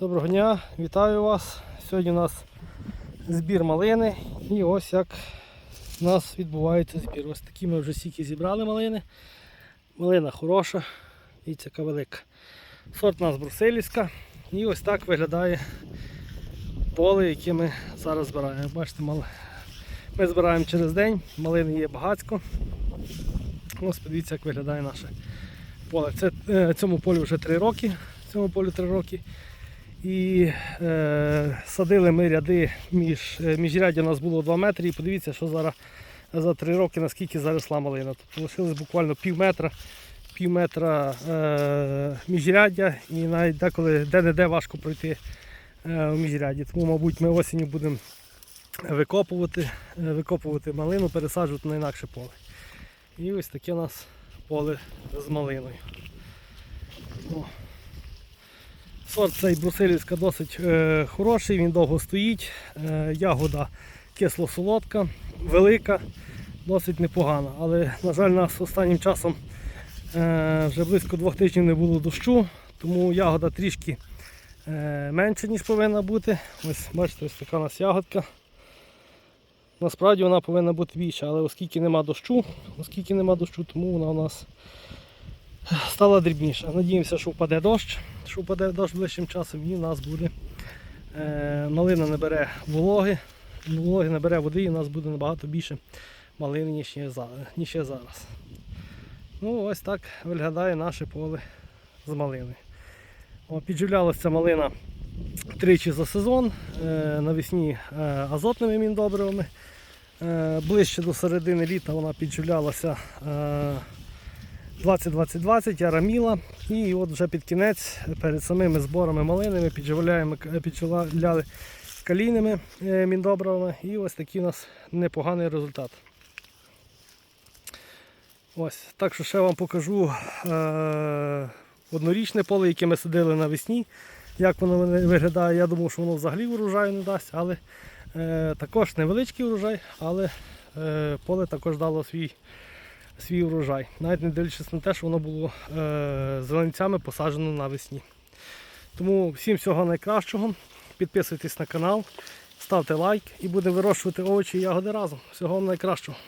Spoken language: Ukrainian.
Доброго дня, вітаю вас. Сьогодні у нас збір малини. І ось як у нас відбувається збір. Ось такі ми вже стільки зібрали малини. Малина хороша, дивіться, яка велика. Сорт у нас брусилівська. І ось так виглядає поле, яке ми зараз збираємо. Бачите, ми збираємо через день, малини є багацько. Ось подивіться, як виглядає наше поле. Це, е, цьому полю вже 3 роки. Цьому полю 3 роки. І е, садили ми ряди між е, міжряддя у нас було 2 метри. І подивіться, що зараз за 3 роки наскільки заросла малина. Тобто лишилось буквально пів метра, пів метра е, міжряддя і навіть деколи де-не-де важко пройти е, у міжрядді. Тому, мабуть, ми осінню будемо викопувати, е, викопувати малину, пересаджувати на інакше поле. І ось таке у нас поле з малиною. О. Сорт цей брусилівська досить е, хороший, він довго стоїть. Е, ягода кисло-солодка, велика, досить непогана. Але, на жаль, нас останнім часом е, вже близько двох тижнів не було дощу, тому ягода трішки е, менше, ніж повинна бути. Ось бачите, ось така у нас ягодка. Насправді вона повинна бути більша, але оскільки нема дощу, оскільки нема дощу, тому вона у нас стала дрібніша. Надіємося, що впаде дощ, що впаде дощ ближчим часом і в нас буде е, малина не бере вологи, вологи не бере води і в нас буде набагато більше малини, ніж є зараз. Ну, ось так виглядає наше поле з малини. Підживлялася малина тричі за сезон, е, навесні е, азотними міндобривами. Ближче до середини літа вона підживлялася 20-20-20, араміла. І от вже під кінець, перед самими зборами малинами підживляли калійними е, міндобривами. І ось такий у нас непоганий результат. Ось, так що ще вам покажу е, однорічне поле, яке ми садили навесні. Як воно виглядає, я думав, що воно взагалі урожаю не дасть, але е, також невеличкий урожай, але е, поле також дало свій, свій урожай. Навіть не дивлячись на те, що воно було е, зеленцями посаджено навесні. Тому всім всього найкращого. Підписуйтесь на канал, ставте лайк і будемо вирощувати овочі і ягоди разом. Всього найкращого.